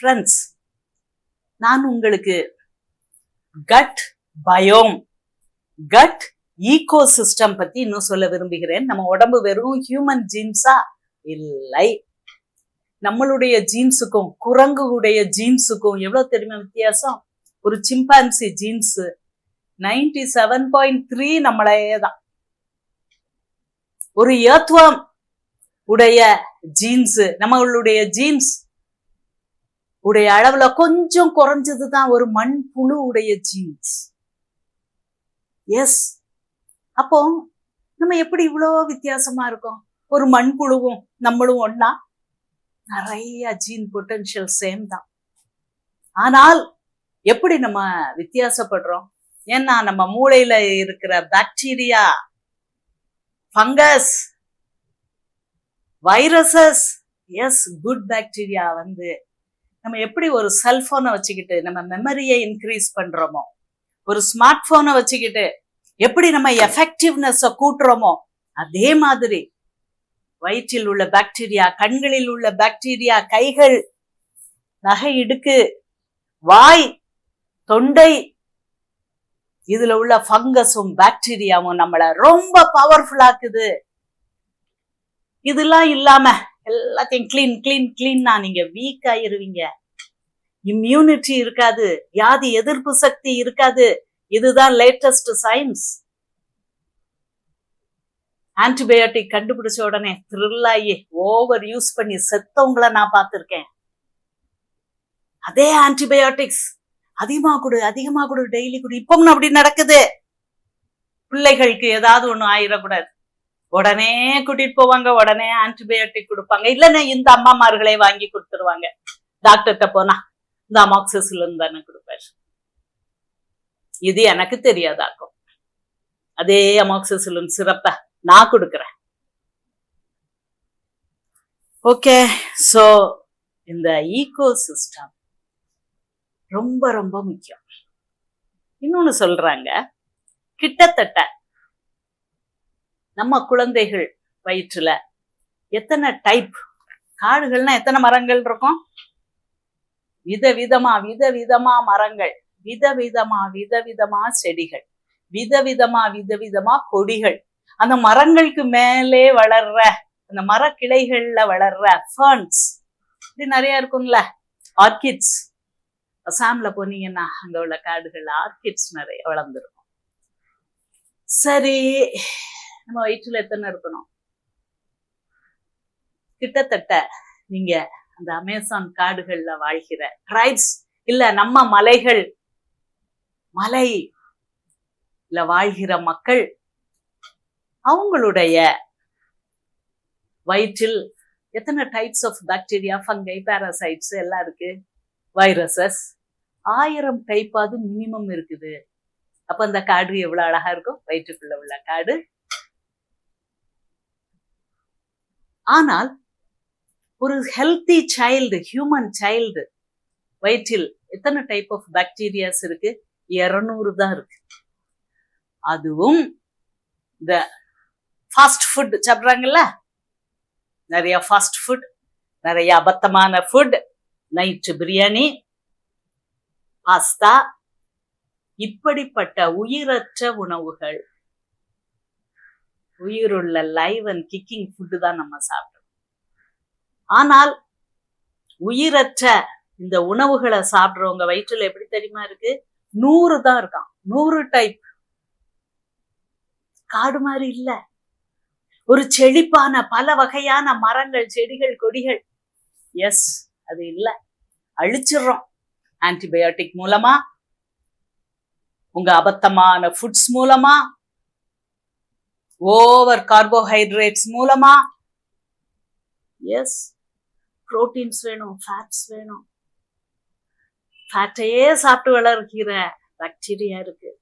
Friends நான் உங்களுக்கு gut biome gut ecosystem பத்தி இன்னும் சொல்ல விரும்புகிறேன். நம்ம உடம்பு வெறும் ஹியூமன் ஜீன்ஸா இல்லை. நம்மளுடைய ஜீன்ஸுக்கும் குரங்குடைய ஜீன்ஸுக்கும் எவ்வளவு தெரியுமா வித்தியாசம்? ஒரு chimpanzee genes ninety seven point three நம்மளையே தான் ஒரு ஏத்வம் உடைய ஜீன்ஸ் நம்மளுடைய ஜீன்ஸ் உடைய அளவுல கொஞ்சம் குறைஞ்சதுதான் ஒரு மண் புழு உடைய ஜீன்ஸ் எஸ் அப்போ நம்ம எப்படி இவ்வளோ வித்தியாசமா இருக்கோம்? ஒரு மண்புழுவும் நம்மளும் ஒன்னா நிறைய ஜீன் பொட்டன்ஷியல் சேம் தான். ஆனால் எப்படி நம்ம வித்தியாசப்படுறோம்? ஏன்னா நம்ம மூளையில இருக்கிற bacteria fungus viruses yes good bacteria வந்து நம்ம எப்படி ஒரு செல்ஃபோனை வச்சுக்கிட்டு நம்ம மெமரியை இன்க்ரீஸ் பண்றோமோ ஒரு ஸ்மார்ட் போனை வச்சுக்கிட்டு எப்படி நம்ம எஃபெக்டிவ்னஸை கூட்டுறோமோ அதே மாதிரி வயிற்றில் உள்ள பாக்டீரியா கண்களில் உள்ள பாக்டீரியா கைகள் நகை இடுக்கு வாய் தொண்டை இதுல உள்ள ஃபங்கஸும் பாக்டீரியாவும் நம்மளை ரொம்ப பவர்ஃபுல்லாக்குது இதெல்லாம் இல்லாம எல்லாத்தையும் கிளீன் கிளீன் கிளீன்னா நீங்க வீக் ஆயிருவீங்க. இம்யூனிட்டி இருக்காது. வியாதி எதிர்ப்பு சக்தி இருக்காது. இதுதான் லேட்டஸ்ட் சயின்ஸ் ஆன்டிபயோட்டிக் கண்டுபிடிச்ச உடனே த்ரில்லாகி ஓவர் யூஸ் பண்ணி செத்தவங்கள நான் பார்த்துருக்கேன். அதே ஆன்டிபயோட்டிக்ஸ் அதிகமா கொடு அதிகமா கொடு டெய்லி கொடு. இப்பவும் அப்படி நடக்குது. பிள்ளைகளுக்கு ஏதாவது ஒன்று ஆயிடக்கூடாது உடனே கூட்டிட்டு போவாங்க உடனே ஆன்டிபயோட்டிக் கொடுப்பாங்க. இல்லைன்னா இந்த அம்மாமார்களே வாங்கி கொடுத்துருவாங்க. டாக்டர்கிட்ட போனா இந்த அமாக்சிசிலின் தானே கொடுப்பாரு. இது எனக்கு தெரியாதாக்கும். அதே அமாக்சிசிலின் சிறப்ப நான் கொடுக்குறேன். ஓகே சோ இந்த ஈகோ சிஸ்டம் ரொம்ப ரொம்ப முக்கியம். இன்னொன்னு சொல்றாங்க கிட்டத்தட்ட நம்ம குழந்தைகள் வயிற்றுல எத்தனை டைப் காடுகள்னா எத்தனை மரங்கள் இருக்கும்? விதவிதமா விதவிதமா மரங்கள் விதவிதமா விதவிதமா செடிகள் விதவிதமா விதவிதமா கொடிகள். அந்த மரங்களுக்கு மேலே வளர்ற அந்த மர கிளைகள்ல வளர்ற ஃபர்ன்ஸ் இது நிறைய இருக்கும்ல. ஆர்கிட்ஸ் அசாம்ல போனீங்கன்னா அங்க உள்ள காடுகள் ஆர்கிட்ஸ் நிறைய வளர்ந்துருக்கும். சரி நம்ம வயிற்றுல எத்தனை இருக்கணும்? கிட்டத்தட்ட நீங்க அந்த அமேசான் காடுகள்ல வாழ்கிற ட்ரைப்ஸ் இல்ல நம்ம மலைகள் மலை இல்ல வாழ்கிற மக்கள் அவங்களுடைய வயிற்றில் எத்தனை types of bacteria fungi parasites எல்லாம் இருக்கு? வைரஸஸ் ஆயிரம் டைப்பாவது மினிமம் இருக்குது. அப்போ அந்த காடு எவ்வளவு அழகா இருக்கும்? வயிற்றுக்குள்ள உள்ள காடு. ஆனால் ஒரு ஹெல்த்தி சைல்டு ஹியூமன் சைல்டு வயிற்றில் எத்தனை டைப் ஆஃப் பாக்டீரியாஸ் இருக்கு? இரநூறு தான் இருக்கு. அதுவும் இந்த ஃபாஸ்ட் ஃபுட் சாப்பிட்றாங்கல்ல? நிறைய ஃபாஸ்ட் ஃபுட் நிறைய அபத்தமான ஃபுட் நைட்டு பிரியாணி பாஸ்தா இப்படிப்பட்ட உயிரற்ற உணவுகள் உயிருள்ள லைவ் அண்ட் கிக்கிங் ஃபுட்டு தான் நம்ம சாப்பிட்டோம் ஆனால் உயிரற்ற இந்த உணவுகளை சாப்பிடுறவங்க வயிற்றுல எப்படி தெரியுமா இருக்கு? நூறு தான் இருக்கான். நூறு டைப் காடு மாதிரி இல்ல. ஒரு செழிப்பான பல வகையான மரங்கள் செடிகள் கொடிகள். எஸ் அது இல்ல. அழிச்சிடுறோம். ஆன்டிபயோட்டிக் மூலமா? உங்க அபத்தமான ஃபுட்ஸ் மூலமா? ஓவர் கார்போஹைட்ரேட்ஸ் மூலமா? எஸ் புரோட்டீன்ஸ் வேணும் ஃபேட்ஸ் வேணும். ஃபேட்டையே சாப்பிட்டு வளர்க்கிற பாக்டீரியா இருக்கு.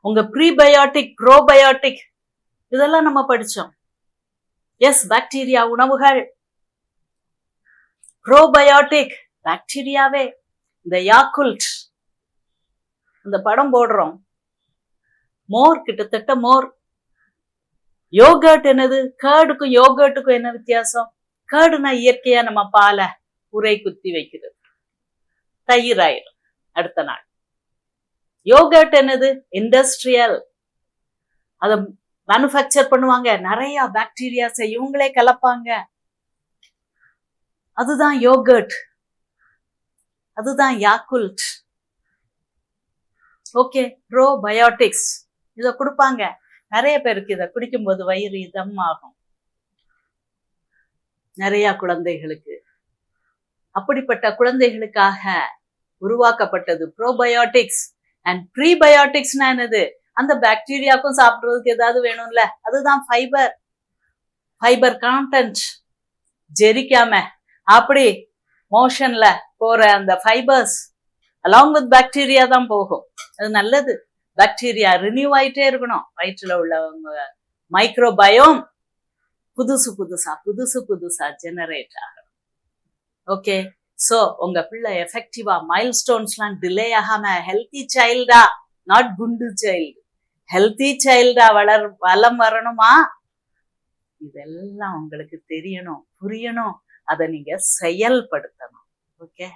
உங்க ப்ரீபயோட்டிக் ப்ரோபயோட்டிக் இதெல்லாம் நம்ம படிச்சோம். எஸ் பாக்டீரியா உணவுகள். ப்ரோபயோட்டிக் பாக்டீரியாவே இந்த யாக்குல்ட் இந்த படம் போடுறோம். மோர் கிட்டத்தட்ட மோர். யோகர்ட் என்னது? கேர்டுக்கும் யோகர்ட்டுக்கும் என்ன வித்தியாசம்? கேர்டுனா இயற்கையா நம்ம பாலை உரை குத்தி வைக்கிறது. தயிர் ஆயிரும் அடுத்த நாள். யோகர்ட் என்னது? இண்டஸ்ட்ரியல் அதை மேனுஃபேக்சர் பண்ணுவாங்க. நிறைய பாக்டீரியாஸை இவங்களே கலப்பாங்க. அதுதான் யோகர்ட் அதுதான் யாக்குல்ட் ஓகே ப்ரோபயோட்டிக்ஸ் இதை கொடுப்பாங்க. நிறைய பேருக்கு இதை குடிக்கும்போது வயிறு இதம் ஆகும். நிறைய குழந்தைகளுக்கு. அப்படிப்பட்ட குழந்தைகளுக்காக உருவாக்கப்பட்டது ப்ரோபயோட்டிக்ஸ் அண்ட் ப்ரீபயோட்டிக்ஸ்னா என்னது? அந்த பாக்டீரியாக்கும் சாப்பிடுறதுக்கு ஏதாவது வேணும்ல? அதுதான் ஃபைபர் ஃபைபர் கான்டென்ட் ஜெரிக்காம. அப்படி மோஷன்ல போற அந்த ஃபைபர்ஸ் அலாங் வித் பாக்டீரியா தான் போகும். அது நல்லது. பாக்டீரியா ரினியூ ஆயிட்டே இருக்கணும். வயிற்றுல உள்ளவங்க மைக்ரோபயோம் புதுசு புதுசா புதுசு புதுசா ஜெனரேட் ஆகணும். ஓகே ஸோ உங்க பிள்ளை எஃபெக்டிவா மைல் ஸ்டோன்ஸ்லாம் டிலே ஆகாம ஹெல்த்தி சைல்டா நாட் குண்டு சைல்டு ஹெல்த்தி சைல்டா வளர் வளம் வரணுமா? இதெல்லாம் உங்களுக்கு தெரியணும் புரியணும். அதை நீங்க செயல்படுத்தணும். ஓகே